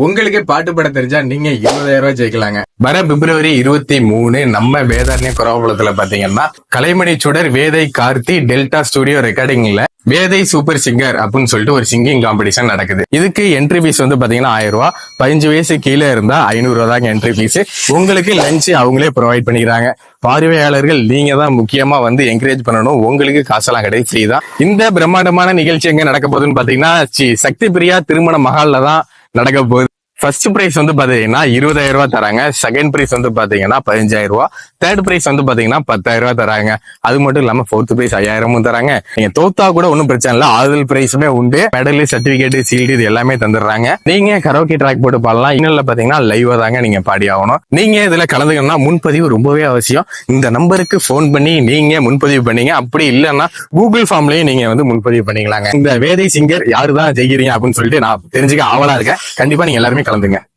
உங்களுக்கே பாட்டு பட தெரிஞ்சா நீங்க இருபதாயிரம் ரூபாய் ஜெயிக்கலாங்க. வர பிப்ரவரி இருபத்தி மூணு நம்ம வேதாரண்ய குறவகுளத்துல பாத்தீங்கன்னா கலைமணி சுடர் வேதை கார்த்தி டெல்டா ஸ்டுடியோ ரெக்கார்டிங்ல வேதை சூப்பர் சிங்கர் அப்படின்னு சொல்லிட்டு ஒரு சிங்கிங் காம்படிஷன் நடக்குது. இதுக்கு என்ட்ரி ஃபீஸ் வந்து பாத்தீங்கன்னா ஆயிரம் ரூபாய் பதினஞ்சு வயசு கீழே இருந்தா ஐநூறு ரூபா தாங்க என்ட்ரி ஃபீஸ் உங்களுக்கு லஞ்ச் அவங்களே ப்ரொவைட் பண்ணிக்கிறாங்க. பார்வையாளர்கள் நீங்க தான் முக்கியமா வந்து என்கரேஜ் பண்ணணும். உங்களுக்கு காசெல்லாம் கிடையாது ஃப்ரீ தான். இந்த பிரம்மாண்டமான நிகழ்ச்சி எங்க நடக்க போகுதுன்னு பாத்தீங்கன்னா சக்தி பிரியா திருமண மகால்ல தான் நடக்க போகுது. ஃபர்ஸ்ட் பிரைஸ் வந்து பாத்தீங்கன்னா இருபதாயிரம் ரூபாய் தராங்க. செகண்ட் ப்ரைஸ் வந்து பாத்தீங்கன்னா பதினஞ்சாயிரம் ரூபாய். தேர்ட் ப்ரைஸ் வந்து பாத்தீங்கன்னா பத்தாயிரம் ரூபாய் தராங்க. அது மட்டும் இல்லாம ஃபோர்த் ப்ரைஸ் ஐயாயிரமும் தராங்க. நீங்க தோத்தா கூட ஒன்றும் பிரச்சனை இல்லை. ஆறுதல் ப்ரைஸுமே உண்டு. மெடல் சர்டிபிகேட் சீல்டு இது எல்லாமே தந்துடுறாங்க. நீங்க கரோக்கி ட்ராக் போட்டு பாடலாம். இன்னும் பாத்தீங்கன்னா லைவா தாங்க நீங்க பாடி ஆகணும். நீங்க இதுல கலந்துக்கணும்னா முன்பதிவு ரொம்பவே அவசியம். இந்த நம்பருக்கு ஃபோன் பண்ணி நீங்க முன்பதிவு பண்ணீங்க. அப்படி இல்லைன்னா கூகுள் ஃபார்ம்லயும் நீங்க வந்து முன்பதிவு பண்ணிக்கலாங்க. இந்த வேதை சிங்கர் யாரு தான் ஜெயிக்கிறீங்க அப்படின்னு சொல்லிட்டு நான் தெரிஞ்சுக்க ஆவலா இருக்கேன். கண்டிப்பா நீங்க எல்லாருமே கலந்துங்க